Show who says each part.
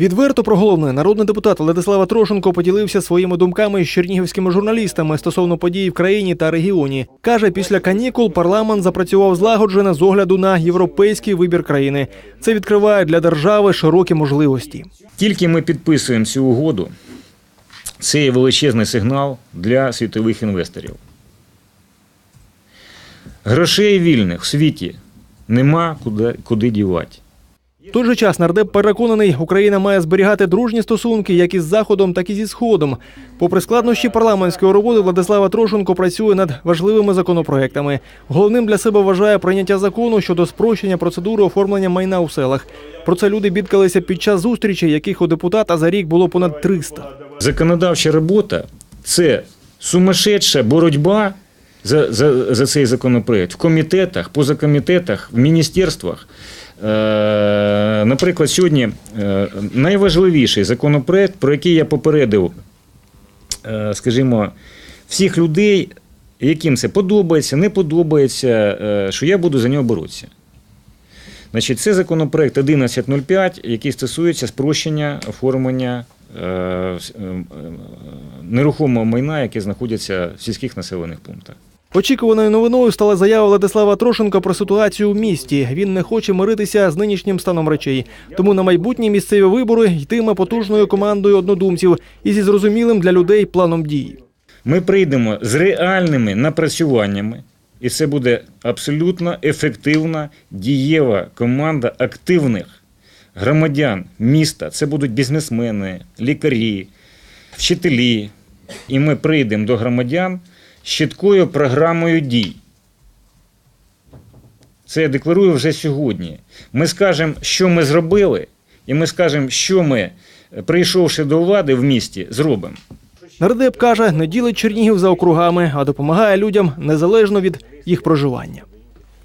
Speaker 1: Відверто про головне народний депутат Владислава Трошенко поділився своїми думками з чернігівськими журналістами стосовно подій в країні та регіоні. каже, після канікул парламент запрацював злагоджено з огляду на європейський вибір країни. Це відкриває для держави широкі можливості.
Speaker 2: Тільки ми підписуємо цю угоду, це є величезний сигнал для світових інвесторів. Грошей вільних в світі нема куди, куди дівати.
Speaker 1: Той же час нардеп переконаний, Україна має зберігати дружні стосунки як із заходом, так і зі сходом. Попри складнощі парламентської роботи, Владислава Трошенко працює над важливими законопроектами. Головним для себе вважає прийняття закону щодо спрощення процедури оформлення майна у селах. Про це люди бідкалися під час зустрічей, яких у депутата за рік було понад 300.
Speaker 2: Законодавча робота це сумасшедша боротьба за, за, за цей законопроект в комітетах, позакомітетах, в міністерствах. Е, наприклад, сьогодні е, найважливіший законопроект, про який я попередив, е, скажімо, всіх людей, яким це подобається, не подобається, що я буду за нього боротися. Значить, це законопроект 1105, який стосується спрощення оформлення нерухомого майна, яке знаходиться в сільських населених пунктах.
Speaker 1: Очікуваною новиною стала заява Владислава Трошенка про ситуацію в місті. Він не хоче миритися з нинішнім станом речей. Тому на майбутні місцеві вибори йтиме потужною командою однодумців і зі зрозумілим для людей планом дій.
Speaker 2: Ми прийдемо з реальними напрацюваннями, і це буде абсолютно ефективна, дієва команда активних громадян міста. Це будуть бізнесмени, лікарі, вчителі. І ми прийдемо до громадян з чіткою програмою дій. Це я декларую вже сьогодні. Ми скажемо, що ми зробили, і ми скажемо, що ми, прийшовши до влади в місті, зробимо.
Speaker 1: Нардеп каже, не ділить Чернігів за округами, а допомагає людям незалежно від їх проживання.